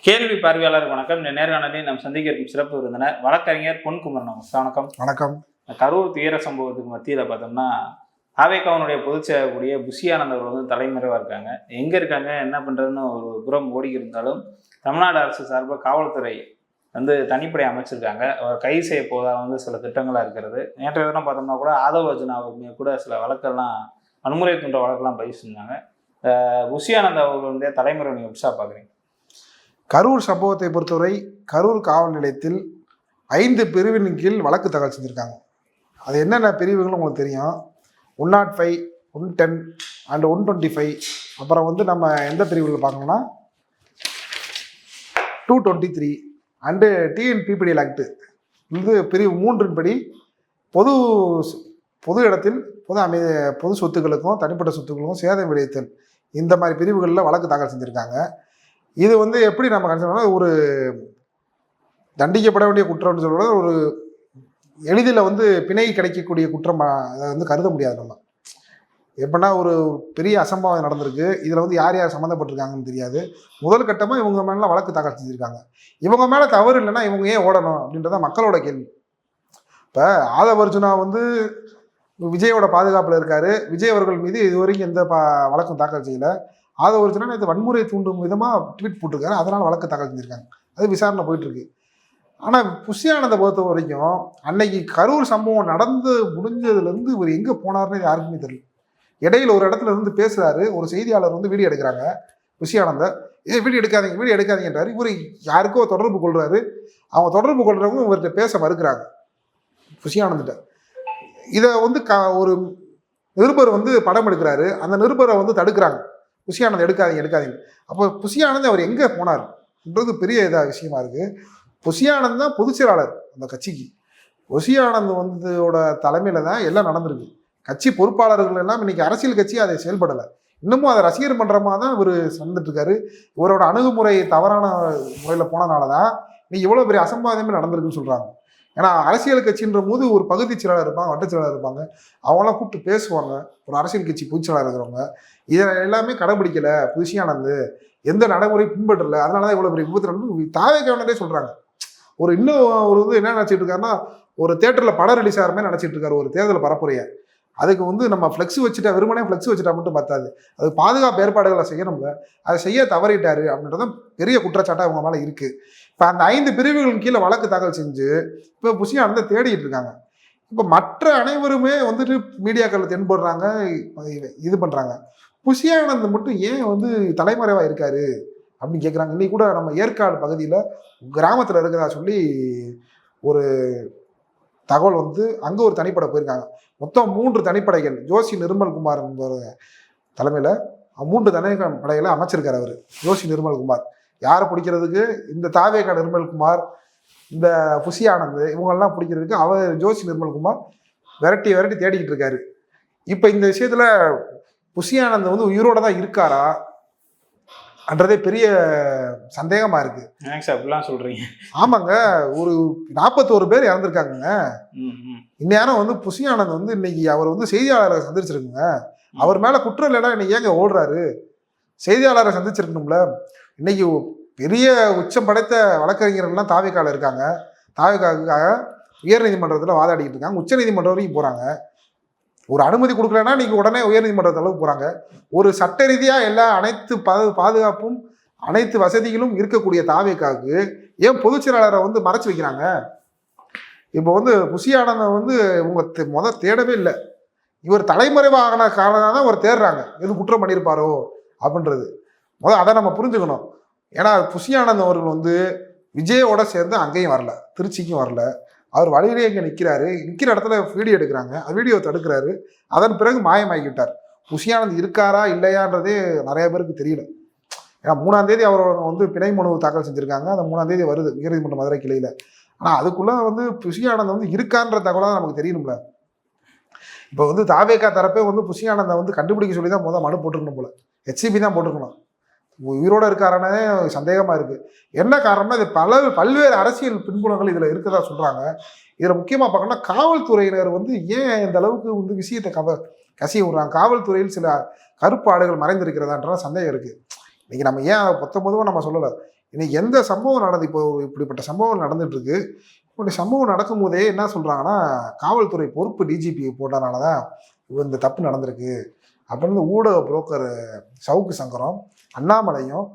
கேள்வி பார்வையாளர் வணக்கம். இந்த நேர்காணலில் நாம் சந்திக்க இருக்கும் சிறப்பு விருந்தினர் வழக்கறிஞர் பொன்குமரன் வணக்கம். வணக்கம். கரூர் துயர சம்பவத்துக்கு மத்தியில் பார்த்தோம்னா ஆவேக்காவனுடைய பொதுச் செயலக்கூடிய புஷி ஆனந்த் அவர் வந்து தலைமறைவாக இருக்காங்க. எங்கே இருக்காங்க என்ன பண்ணுறதுன்னு ஒரு புறம் ஓடி இருந்தாலும் தமிழ்நாடு அரசு சார்பாக காவல்துறை வந்து தனிப்படை அமைச்சிருக்காங்க. அவர் கைது செய்ய போதா வந்து சில திட்டங்களாக இருக்கிறது. நேற்றைய தினம் பார்த்தோம்னா கூட ஆதவ அர்ஜுனா அவர் கூட சில வழக்கெல்லாம் வன்முறை தூண்ட வழக்கெல்லாம் பதிவு செஞ்சாங்க. அஹ் புஷி ஆனந்த் அவர்களுடைய தலைமுறை நீங்கள் எப்படிசா பார்க்குறீங்க. கரூர் சம்பவத்தை பொறுத்தவரை கரூர் காவல் நிலையத்தில் ஐந்து பிரிவின் கீழ் வழக்கு தகவல் செஞ்சுருக்காங்க. அது என்னென்ன பிரிவுகள் உங்களுக்கு தெரியும். One not five one ten and one twenty five. அப்புறம் வந்து நம்ம எந்த பிரிவுகளில் பார்க்கணும்னா two twenty three and TNPPDL act. இது பிரிவு மூன்றின்படி பொது பொது இடத்தில் பொது அமை பொது சொத்துக்களுக்கும் தனிப்பட்ட சொத்துக்களுக்கும் சேதம் விளைவித்தல். இந்த மாதிரி பிரிவுகளில் வழக்கு தாக்கல் செஞ்சுருக்காங்க. இது வந்து எப்படி நம்ம கன்சிடர் ஒரு தண்டிக்கப்பட வேண்டிய குற்றம்னு சொல்றது ஒரு எளிதில் வந்து பிணை கிடைக்கக்கூடிய குற்றம் அதை வந்து கருத முடியாது நம்ம. எப்படின்னா ஒரு பெரிய அசம்பாவம் நடந்திருக்கு. இதில் வந்து யார் யார் சம்மந்தப்பட்டிருக்காங்கன்னு தெரியாது. முதல் கட்டமாக இவங்க மேலே வழக்கு தாக்கல் செஞ்சுருக்காங்க. இவங்க மேலே தவறு இல்லைன்னா இவங்க ஏன் ஓடணும் அப்படின்றத மக்களோட கேள்வி. இப்போ ஆதவர்ஜுனா வந்து விஜயோட பாதுகாப்பில் இருக்காரு. விஜய் அவர்கள் மீது இதுவரைக்கும் எந்த பா வழக்கும் தாக்கல் செய்யலை. அதை ஆதவர்ஜுனா நேற்று வன்முறை தூண்டும் விதமாக ட்வீட் போட்டிருக்காரு. அதனால் வழக்கு தாக்கல் செஞ்சுருக்காங்க அது விசாரணை போயிட்டுருக்கு. ஆனால் புஷியானந்தை பொறுத்த வரைக்கும் அன்னைக்கு கரூர் சம்பவம் நடந்து முடிஞ்சதுலேருந்து இவர் எங்கே போனார்னு யாருக்குமே தெரியல. இடையில ஒரு இடத்துல இருந்து பேசுகிறாரு ஒரு செய்தியாளர் வந்து வீடியோ எடுக்கிறாங்க. புஷியானந்த இதை வீடியோ எடுக்காதீங்க வீடியோ எடுக்காதீங்கன்றாரு இவர் யாருக்கோ தொடர்பு கொள்கிறாரு அவங்க தொடர்பு கொள்றவங்க இவர்கிட்ட பேச மறுக்கிறாங்க. புஷியானந்திட்ட. இதை வந்து க ஒரு நிருபர் வந்து படம் எடுக்கிறாரு. அந்த நிருபரை வந்து தடுக்கிறாங்க. புசியானந்த் எடுக்காதீங்க எடுக்காதீங்க. அப்போ புசியானந்த் அவர் எங்கே போனார்ன்றது பெரிய இதாக விஷயமா இருக்குது புசியானந்த் தான் பொதுச் செயலாளர் அந்த கட்சிக்கு. புசியானந்த் வந்ததோட தலைமையில் தான் எல்லாம் நடந்திருக்கு. கட்சி பொறுப்பாளர்கள் எல்லாம் இன்னைக்கு அரசியல் கட்சி அதை செயல்படலை. இன்னமும் அதை ரசிகர் மன்றமாக தான் இவர் சந்திட்டுருக்காரு இவரோட அணுகுமுறை தவறான முறையில் போனதுனால தான் இன்னைக்கு இவ்வளோ பெரிய அசம்பாவிதமே நடந்திருக்குன்னு சொல்கிறாங்க ஏன்னா அரசியல் கட்சின்ற போது ஒரு பகுதி செயலாளர் இருப்பாங்க வட்ட செயலாளர் இருப்பாங்க. அவங்களாம் கூப்பிட்டு பேசுவாங்க. ஒரு அரசியல் கட்சி பொதுச் செயலாளர் இருக்கிறவங்க. இதை எல்லாமே கடைபிடிக்கல புதுசியானது எந்த நடைமுறை பின்பற்றல. அதனால தான் இவ்வளோ பெரிய விபத்து நடந்து தாவே கவர்னரே சொல்கிறாங்க ஒரு இன்னும் ஒரு வந்து என்ன நினச்சிட்டு இருக்காருன்னா ஒரு தேட்டரில் படம் ரிலீஸ் ஆகிற மாதிரி நினச்சிட்டு இருக்காரு. ஒரு தேர்தல் பரப்புரையை. அதுக்கு வந்து நம்ம ஃப்ளெக்ஸ் வச்சுட்டா வெறுமனே ஃப்ளெக்ஸ் வச்சுட்டா மட்டும் பார்த்தாது அது பாதுகாப்பு ஏற்பாடுகளை செய்யணும்ல. அதை செய்ய தவறிட்டாரு அப்படின்றதான் பெரிய குற்றச்சாட்டாக அவங்க மேலே இருக்குது இப்போ அந்த ஐந்து பிரிவுகளின் கீழே வழக்கு தாக்கல் செஞ்சு இப்போ புஷியானந்தை தேடிட்டு இருக்காங்க. இப்போ மற்ற அனைவருமே வந்துட்டு மீடியாக்களில் தென்படுறாங்க இது பண்ணுறாங்க புஷியானந்த் மட்டும் ஏன் வந்து தலைமறைவாக இருக்காரு அப்படின்னு கேட்குறாங்க இன்னைக்கு கூட நம்ம ஏற்காடு பகுதியில் கிராமத்தில் இருக்கிறதா சொல்லி ஒரு தகவல் வந்து அங்கே ஒரு தனிப்படை போயிருக்காங்க. மொத்தம் மூன்று தனிப்படைகள். ஜோசி நிர்மல்குமார் என்பவர் தலைமையில் மூன்று தனிப்படைகளை அமைச்சிருக்கார் அவர் ஜோசி நிர்மல்குமார் யாரை பிடிக்கிறதுக்கு? இந்த தாவேகா நிர்மல்குமார் இந்த புஷி ஆனந்த் இவங்கெல்லாம் பிடிக்கிறதுக்கு அவர் ஜோசி நிர்மல்குமார் விரட்டி விரட்டி தேடிக்கிட்டு இருக்காரு. இப்போ இந்த விஷயத்துல புஷி ஆனந்த் வந்து உயிரோட தான் இருக்காரா? என்றதே பெரிய சந்தேகமா இருக்கு. அப்படிலாம் சொல்கிறீங்க ஆமாங்க ஒரு நாற்பத்தோரு பேர் இறந்துருக்காங்கங்க. இந்நேரம் வந்து புஷி ஆனந்த் வந்து இன்னைக்கு அவர் வந்து செய்தியாளரை சந்திச்சிருக்குங்க. அவர் மேல குற்றம் இல்லைன்னா இன்னைக்கு ஏங்க ஓடுறாரு? செய்தியாளரை சந்திச்சிருக்கணும்ல. இன்னைக்கு பெரிய உச்சம் படைத்த வழக்கறிஞர்கள்லாம் தாவிக்கால இருக்காங்க. தாவிக்காவுக்காக உயர்நீதிமன்றத்தில் வாதாடிட்டு இருக்காங்க. உச்சநீதிமன்றம் வரைக்கும் போகிறாங்க ஒரு அனுமதி கொடுக்கலன்னா நீங்கள் உடனே உயர்நீதிமன்றத்து அளவுக்கு போகிறாங்க ஒரு சட்ட ரீதியாக எல்லா அனைத்து பா- பாதுகாப்பும் அனைத்து வசதிகளும் இருக்கக்கூடிய தாவேக்காவுக்கு ஏன் பொதுச் செயலாளரை வந்து மறைச்சு வைக்கிறாங்க? இப்போ வந்து புஷி வந்து இவங்க மொதல் முத தேடவே இல்லை. இவர் தலைமறைவாகின காரணம் தான் அவர் தேடுறாங்க. எது குற்றம் பண்ணியிருப்பாரோ? அப்படின்றது. முதல் அதை நம்ம புரிஞ்சுக்கணும். ஏன்னா புஷியானந்த் அவர்கள் வந்து விஜயோட சேர்ந்து அங்கேயும் வரல திருச்சிக்கும் வரல. அவர் வழியிலே இங்கே நிற்கிறாரு நிற்கிற இடத்துல வீடியோ எடுக்கிறாங்க. வீடியோ தடுக்கிறாரு. அதன் பிறகு மாயமாகிவிட்டார். புஷியானந்த் இருக்காரா இல்லையான்றதே நிறைய பேருக்கு தெரியல. ஏன்னா மூணாம் தேதி அவர் வந்து பிணை மனு தாக்கல் செஞ்சிருக்காங்க. அந்த மூணாம் தேதி வருது. உயர்நீதிமன்ற மதுரை கிளையில். ஆனால் அதுக்குள்ளே வந்து புஷியானந்த் வந்து இருக்கான்ற தகவலாக நமக்கு தெரியணும்ல. இப்போ வந்து தாவேக்கா தரப்பே வந்து புஷியானந்தை வந்து கண்டுபிடிக்க சொல்லி தான் முதல் மனு போட்டுருக்கணும் போல. ஹெச்சிபி தான் போட்டிருக்கணும் உயிரோட இருக்காரானே சந்தேகமாக இருக்குது என்ன காரணம்னா இது பல பல்வேறு அரசியல் பின்புலங்கள் இதில் இருக்கதா சொல்கிறாங்க இதில் முக்கியமாக பார்க்கணும்னா காவல்துறையினர் வந்து ஏன் இந்த அளவுக்கு வந்து விஷயத்தை கவ கசிய விடுறாங்க? காவல்துறையில் சில கருப்பாடுகள் மறைந்திருக்கிறதான்ற சந்தேகம் இருக்குது இன்றைக்கி நம்ம ஏன் அதை பொத்த பொதுவாக நம்ம சொல்லலை? இன்னைக்கு எந்த சம்பவம் நடந்து இப்போ இப்படிப்பட்ட சம்பவம் நடந்துகிட்ருக்கு இப்படி சம்பவம் நடக்கும்போதே என்ன சொல்கிறாங்கன்னா காவல்துறை பொறுப்பு டிஜிபி போட்டனால தான் இந்த தப்பு நடந்திருக்கு. அப்படின்னு ஊடக புரோக்கர் சவுக்கு சங்கரம் அண்ணாமலையும்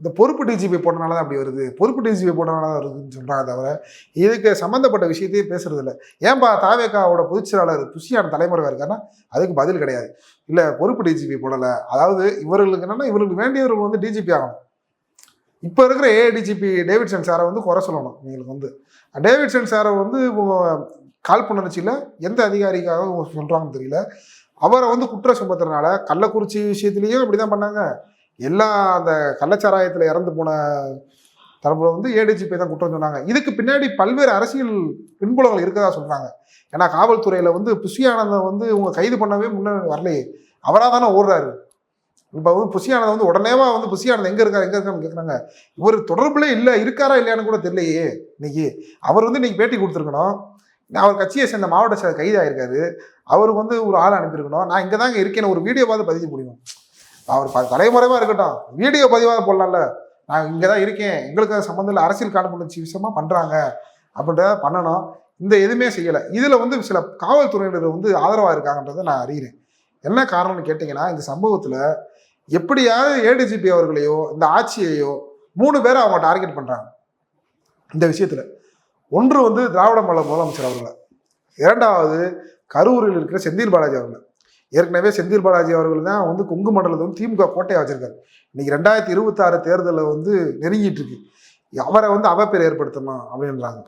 இந்த பொறுப்பு டிஜிபி போட்டனால தான் அப்படி வருது. பொறுப்பு டிஜிபி போட்டனால தான் வருதுன்னு சொல்கிறாங்க தவிர இதுக்கு சம்மந்தப்பட்ட விஷயத்தையே பேசுறது இல்லை. ஏன்பா தாவேக்காவோட பொதுச் செயலாளர் துஷியான தலைமுறை இருக்காருன்னா அதுக்கு பதில் கிடையாது. இல்லை பொறுப்பு டிஜிபி போடலை. அதாவது இவர்களுக்கு என்னென்னா இவர்களுக்கு வேண்டியவர்கள் வந்து டிஜிபி ஆகணும். இப்போ இருக்கிற ஏடிஜிபி டேவிட்சன் சாரை வந்து குறை சொல்லணும் எங்களுக்கு வந்து. டேவிட்சன் சாரை வந்து கால் காழ்ப்புணர்ச்சியில் எந்த அதிகாரிக்காக சொல்கிறாங்கன்னு தெரியல. அவரை வந்து குற்றம் சுமத்துறதுனால கள்ளக்குறிச்சி விஷயத்துலேயும் இப்படி தான் பண்ணாங்க. எல்லா அந்த கள்ளச்சாராயத்தில் இறந்து போன தரப்புல வந்து ஏடிஜிபி தான் குற்றம் சொன்னாங்க. இதுக்கு பின்னாடி பல்வேறு அரசியல் பின்புலங்கள் இருக்கதா சொல்றாங்க. ஏன்னா காவல்துறையில் வந்து புஷியானந்தம் வந்து இவங்க கைது பண்ணவே முன்னே வரலையே. அவராக தானே ஓடுறாரு. இப்போ வந்து புஷியானந்தம் வந்து உடனேவா வந்து புஷியானந்தம் எங்கே இருக்கார் இருக்காரு எங்க இருக்காருன்னு கேட்குறாங்க இவர் தொடர்புலே இல்லை இருக்காரா இல்லையான்னு கூட தெரியலையே இன்னைக்கு. அவர் வந்து இன்னைக்கு பேட்டி கொடுத்துருக்கணும். அவர் கட்சியை சேர்ந்த மாவட்ட செயலர் கைதாயிருக்காரு. அவருக்கு வந்து ஒரு ஆள் அனுப்பியிருக்கணும். நான் இங்கே தாங்க இருக்கேன். ஒரு வீடியோ பார்த்து பதிவு முடியும் அவர் ப- இருக்கட்டும். வீடியோ பதிவாக போடலாம்ல. நான் இங்கே தான் இருக்கேன். எங்களுக்கு சம்மந்தம் இல்லை. அரசியல் காணப்படுச்சு விஷயமா பண்ணுறாங்க அப்படின்றத பண்ணணும். இந்த எதுவுமே செய்யலை. இதில் வந்து சில காவல்துறையினர் வந்து ஆதரவாக இருக்காங்கன்றதை நான் அறிகிறேன் என்ன காரணம்னு கேட்டிங்கன்னா இந்த சம்பவத்தில் எப்படியாவது ஏடிஜிபி அவர்களையோ இந்த ஆட்சியையோ மூணு பேரை அவங்க டார்கெட் பண்ணுறாங்க இந்த விஷயத்தில். ஒன்று வந்து திராவிட மாடல் முதலமைச்சர் அவர்களை. இரண்டாவது கரூரில் இருக்கிற செந்தில் பாலாஜி அவர்கள். ஏற்கனவே செந்தில் பாலாஜி அவர்கள் தான் வந்து கொங்கு மண்டலத்தை வந்து திமுக கோட்டையை வச்சிருக்காரு. இன்னைக்கு ரெண்டாயிரத்தி இருபத்தாறு தேர்தலில் வந்து நெருங்கிட்டு இருக்கு. அவரை வந்து அவப்பேர் ஏற்படுத்தணும் அப்படின்றாங்க.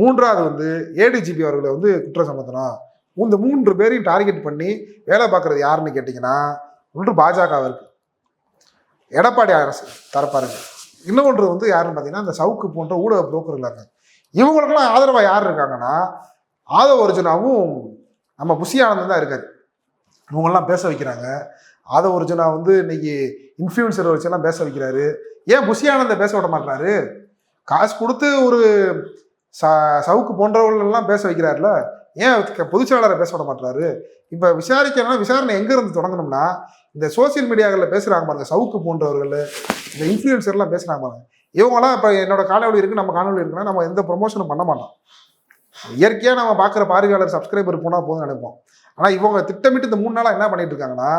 மூன்றாவது வந்து ஏடிஜிபி அவர்களை வந்து குற்றம் சமத்தணும் இந்த மூன்று பேரையும் டார்கெட் பண்ணி வேலை பார்க்குறது யாருன்னு கேட்டிங்கன்னா ஒன்று பாஜக இருக்கு எடப்பாடி அரசு தரப்பாருங்க. இன்னொன்று வந்து யாருன்னு பார்த்தீங்கன்னா இந்த சவுக்கு போன்ற ஊடக புரோக்கர்கள் இருக்காங்க. இவங்களுக்கெல்லாம் ஆதரவாக யார் இருக்காங்கன்னா ஆதவ ஒரிஜினாவும் நம்ம புஷி தான் இருக்காரு. இவங்கெல்லாம் பேச வைக்கிறாங்க. ஆதவ ஒரிஜினா வந்து இன்னைக்கு இன்ஃப்ளூயன்சர் வச்செல்லாம் பேச வைக்கிறாரு. ஏன் புஷி பேச விட மாட்டாரு காசு கொடுத்து ஒரு ச சவுக்கு போன்றவர்களெல்லாம் பேச வைக்கிறாருல. ஏன் க- பொதுச் செயலாளரை பேச விட மாட்டாரு இப்போ விசாரிக்கணும்னா விசாரணை எங்கேருந்து தொடங்கணும்னா இந்த சோசியல் மீடியாக்களில் பேசுகிறாங்க பாருங்க சவுக்கு போன்றவர்கள் இந்த இன்ஃப்ளூயன்சர்லாம் பேசுகிறாங்க பாருங்க. இவங்கெல்லாம் இப்போ என்னோட காணொலி இருக்குது நம்ம காணொலி இருக்குன்னா நம்ம எந்த ப்ரொமோஷனும் பண்ண மாட்டோம். இயற்கையாக நம்ம பார்க்குற பார்வையாளர் சப்ஸ்கிரைபர் போனால் போதும் நினைப்போம். ஆனால் இவங்க திட்டமிட்டு இந்த மூணு நாளாக என்ன பண்ணிட்டு இருக்காங்கன்னா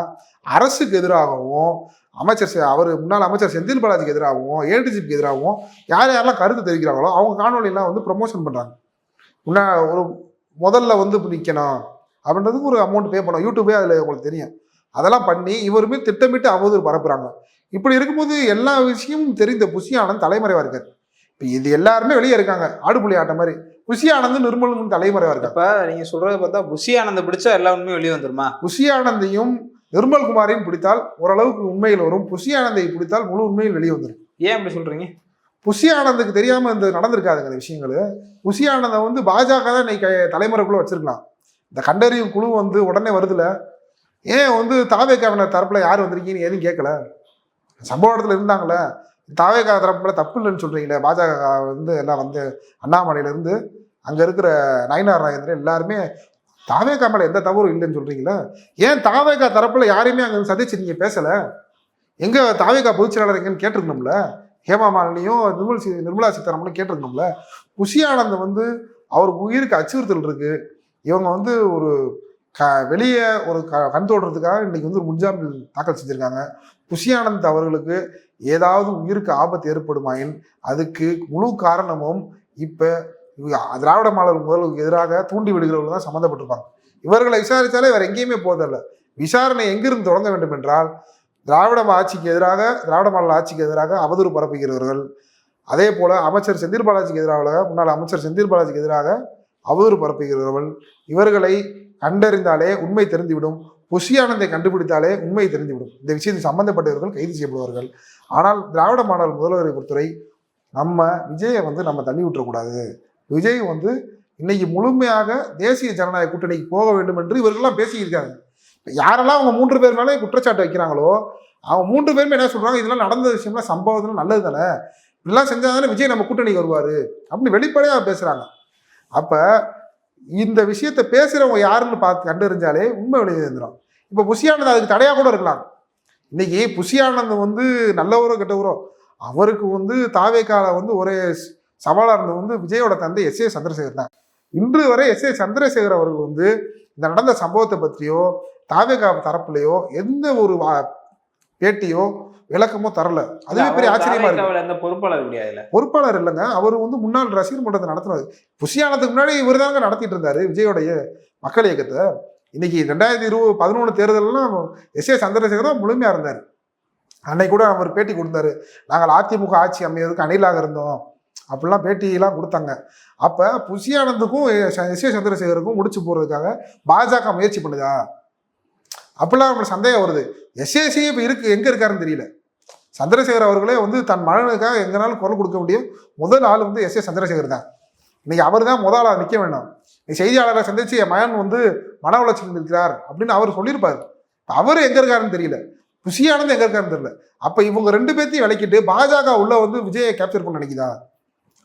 அரசுக்கு எதிராகவும் அமைச்சர் அவர் முன்னாள் அமைச்சர் செந்தில் பாலாஜிக்கு எதிராகவும் ஏடிஜிபிக்கு எதிராகவும் யார் யாரெல்லாம் கருத்து தெரிவிக்கிறாங்களோ அவங்க காணொலியெல்லாம் வந்து ப்ரொமோஷன் பண்ணுறாங்க முன்னா ஒரு முதல்ல வந்து நிற்கணும் அப்படின்றதுக்கு ஒரு அமௌண்ட் பே பண்ணோம். யூடியூபே அதில் உங்களுக்கு தெரியும். அதெல்லாம் பண்ணி இவருமே திட்டமிட்டு அவதூறு பரப்புகிறாங்க இப்படி இருக்கும்போது எல்லா விஷயமும் தெரிந்த புஷி ஆனந்த் தலைமறைவா இருக்காரு. இப்போ இது எல்லாருமே வெளியே இருக்காங்க. ஆடுபுலி ஆட்டம் மாதிரி. புஷி ஆனந்த் நிர்மலும் தலைமறைவா இருக்காரு அப்ப நீங்க சொல்றத பார்த்தா புஷி ஆனந்த பிடிச்சா எல்லா உண்மையும் வெளியே வந்துருமா? புஷி ஆனந்தையும் நிர்மல் குமாரையும் பிடித்தால் ஓரளவுக்கு உண்மையில் வரும். புஷி ஆனந்தை பிடித்தால் முழு உண்மையில் வெளியே வந்துடும் ஏன் அப்படி சொல்றீங்க? புஷி ஆனந்துக்கு தெரியாம இந்த நடந்திருக்காதுங்க இந்த விஷயங்கள். புஷி ஆனந்தை வந்து பாஜக தான் இன்னைக்கு தலைமுறைக்குள்ள வச்சிருக்கலாம். இந்த கண்டறியும் குழு வந்து உடனே வருதுல ஏன் வந்து தாவேக்காவினர் தரப்புல யார் வந்திருக்கீங்கன்னு எதுவும் கேட்கல சம்பவ இடத்துல இருந்தாங்களே தாவேகா தரப்புல தப்பு இல்லைன்னு சொல்றீங்களே பாஜக வந்து எல்லாம் வந்து அண்ணாமலையிலேருந்து அங்கே இருக்கிற நயனார் நாயந்திரன் எல்லாருமே தாவேக்கா மேலே எந்த தவறும் இல்லைன்னு சொல்கிறீங்களே ஏன் தாவேக்கா தரப்பில் யாரையுமே அங்கே சந்திச்சு நீங்கள் பேசலை? எங்கே தாவேக்கா பொதுச் செயலாளர் எங்கன்னு கேட்டிருக்கணும்ல? ஹேமா மாலினியும் நிர்மல் சி நிர்மலா சீதாராமனும் கேட்டிருக்கணும்ல? குஷி ஆனந்த் வந்து அவருக்கு உயிருக்கு அச்சுறுத்தல் இருக்குது இவங்க வந்து ஒரு க வெளியே ஒரு க கண் தோடுறதுக்காக இன்றைக்கி வந்து ஒரு முன்ஜாமீன் தாக்கல் செஞ்சுருக்காங்க. குஷியானந்த் அவர்களுக்கு ஏதாவது உயிருக்கு ஆபத்து ஏற்படுமாயின் அதுக்கு முழு காரணமும் இப்போ திராவிட மாடல் முதல்வருக்கு எதிராக தூண்டி விடுகிறவர்கள் தான் சம்மந்தப்பட்டிருப்பாங்க. இவர்களை விசாரித்தாலே வேறு எங்கேயுமே போவதில்ல விசாரணை எங்கிருந்து தொடங்க வேண்டும் என்றால் திராவிட ஆட்சிக்கு எதிராக திராவிட மாடல் ஆட்சிக்கு எதிராக அவதூறு பரப்புகிறவர்கள். அதே போல் அமைச்சர் செந்தில் பாலாஜிக்கு எதிராக முன்னாள் அமைச்சர் செந்தில் பாலாஜிக்கு எதிராக அவதூறு பரப்புகிறவர்கள். இவர்களை கண்டறிந்தாலே உண்மை தெரிந்துவிடும். புஷி கண்டுபிடித்தாலே உண்மை தெரிந்துவிடும். இந்த விஷயத்தில் சம்பந்தப்பட்டவர்கள் கைது செய்யப்படுவார்கள். ஆனால் திராவிட மாடல் முதல்வரை பொறுத்தவரை நம்ம விஜயை வந்து நம்ம தள்ளி விட்டுறக்கூடாது. விஜய் வந்து இன்னைக்கு முழுமையாக தேசிய ஜனநாயக கூட்டணிக்கு போக வேண்டும் என்று இவர்கள்லாம் பேசியிருக்காங்க. யாரெல்லாம் அவங்க மூன்று பேர் மேலே குற்றச்சாட்டு வைக்கிறாங்களோ அவங்க மூன்று பேருமே என்ன சொல்கிறாங்க இதெல்லாம் நடந்த விஷயம்லாம் சம்பவத்தில் நல்லது தானே? இப்படிலாம் செஞ்சால் தானே விஜய் நம்ம கூட்டணிக்கு வருவார் அப்படின்னு வெளிப்படையாக பேசுகிறாங்க அப்போ இந்த விஷயத்த பேசுகிறவங்க யாருன்னு பார்த்து கண்டறிஞ்சாலே உண்மை வெளியே வந்துடும் இப்போ புஷியானந்த் அதுக்கு தடையாக கூட இருக்கலாம். இன்னைக்கு புஷியானந்த் வந்து நல்லவரோ கெட்டவரோ அவருக்கு வந்து தாவேக்கால வந்து ஒரே சவாலாக இருந்தது வந்து விஜயோட தந்தை எஸ் ஏ சந்திரசேகர் தான். இன்று வரை எஸ் ஏ சந்திரசேகர் அவர்கள் வந்து இந்த நடந்த சம்பவத்தை பற்றியோ தாவேகா தரப்புலையோ எந்த ஒரு பேட்டியோ விளக்கமோ தரல. அதுவே பெரிய ஆச்சரியமா இருக்கு. பொறுப்பாளர் முடியாதுல்ல பொறுப்பாளர் இல்லைங்க. அவர் வந்து முன்னாள் ரசிகர் மன்றத்தை நடத்துறாரு புஷியானதுக்கு முன்னாடி இவர் தாங்க நடத்திட்டு இருந்தாரு விஜயோடைய மக்கள் இயக்கத்தை. இன்னைக்கு ரெண்டாயிரத்தி இருபது பதினொன்று தேர்தலெல்லாம் எஸ் ஏ சந்திரசேகர் தான் முழுமையா இருந்தார். அன்னைக்கு கூட அவர் பேட்டி கொடுத்தாரு. நாங்கள் அதிமுக ஆட்சி அமைவதற்கு அணிலாக இருந்தோம். அப்படிலாம் பேட்டியெல்லாம் கொடுத்தாங்க. அப்போ புஷியானந்துக்கும் எஸ் ஏ சந்திரசேகருக்கும் முடிச்சு போகிறதுக்காக பாஜக முயற்சி பண்ணுதா? அப்படிலாம் நம்மளுக்கு சந்தேகம் வருது. எஸ்ஏசி இப்போ இருக்கு எங்கே இருக்காருன்னு தெரியல. சந்திரசேகர் அவர்களே வந்து தன் மகனுக்காக எங்கனாலும் குரல் கொடுக்க முடியும். முதல் ஆள் வந்து எஸ் ஏ சந்திரசேகர் தான். இன்னைக்கு அவர் தான் முதல் ஆள் நிற்க வேண்டும் இன்னைக்கு செய்தியாளரை சந்திச்சு என் மகன் வந்து மன உளைச்சல் இருக்கிறார் அப்படின்னு அவர் சொல்லியிருப்பார். அவர் எங்க இருக்காருன்னு தெரியல. புஷியானது எங்க இருக்காருன்னு தெரியல. அப்ப இவங்க ரெண்டு பேர்த்தையும் விளக்கிட்டு பாஜக உள்ள வந்து விஜயை கேப்சர் பண்ண நினைக்குதா?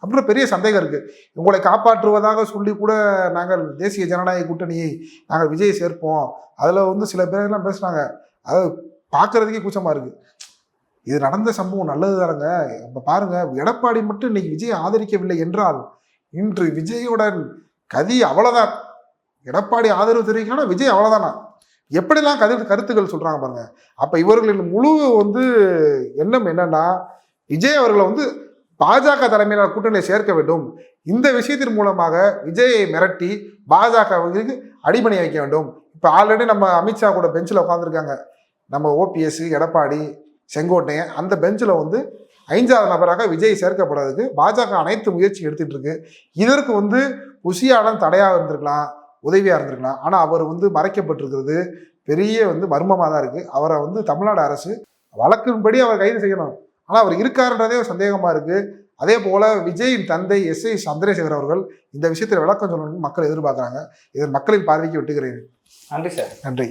அப்படின்னு பெரிய சந்தேகம் இருக்கு. உங்களை காப்பாற்றுவதாக சொல்லி கூட நாங்கள் தேசிய ஜனநாயக கூட்டணியை நாங்கள் விஜயை சேர்ப்போம். அதில் வந்து சில பேர்லாம் பேசுனாங்க அது பார்க்கறதுக்கே கூச்சமாக இருக்குது இது நடந்த சம்பவம் நல்லது தானங்க. நம்ம பாருங்க எடப்பாடி மட்டும் இன்னைக்கு விஜயை ஆதரிக்கவில்லை என்றால் இன்று விஜயோட கதி அவ்வளோதான் எடப்பாடி ஆதரவு தெரிவிக்கணும்னா விஜய் அவ்வளோதானா எப்படிலாம் கதை கருத்துக்கள் சொல்கிறாங்க பாருங்க. அப்போ இவர்களின் முழு வந்து எண்ணம் என்னன்னா விஜய் அவர்களை வந்து பாஜக தலைமையிலான கூட்டணியை சேர்க்க வேண்டும். இந்த விஷயத்தின் மூலமாக விஜயை மிரட்டி பாஜகவுக்கு அடிபணி வைக்க வேண்டும். இப்போ ஆல்ரெடி நம்ம அமித்ஷா கூட பெஞ்சில் உட்காந்துருக்காங்க நம்ம ஓபிஎஸ் எடப்பாடி செங்கோட்டையன் அந்த பெஞ்சில் வந்து ஐந்தாவது நபராக விஜய் சேர்க்கப்படுறதுக்கு பாஜக அனைத்து முயற்சி எடுத்துட்டு இருக்கு. இதற்கு வந்து உசியாளன் தடையாக இருந்திருக்கலாம் உதவியாக இருந்திருக்கலாம். ஆனால் அவர் வந்து மறைக்கப்பட்டிருக்கிறது. பெரிய வந்து மர்மமாக தான் இருக்குது அவரை வந்து தமிழ்நாடு அரசு வழக்கின்படி அவர் கைது செய்யணும். ஆனால் அவர் இருக்காருன்றதே ஒரு சந்தேகமாக இருக்குது அதே போல விஜயின் தந்தை எஸ் ஐ சந்திரசேகர் அவர்கள் இந்த விஷயத்தில் விளக்கம் சொல்லணும்னு மக்கள் எதிர்பார்க்குறாங்க. இதன் மக்களின் பார்வைக்கு விட்டுகிறேன் நன்றி சார். நன்றி.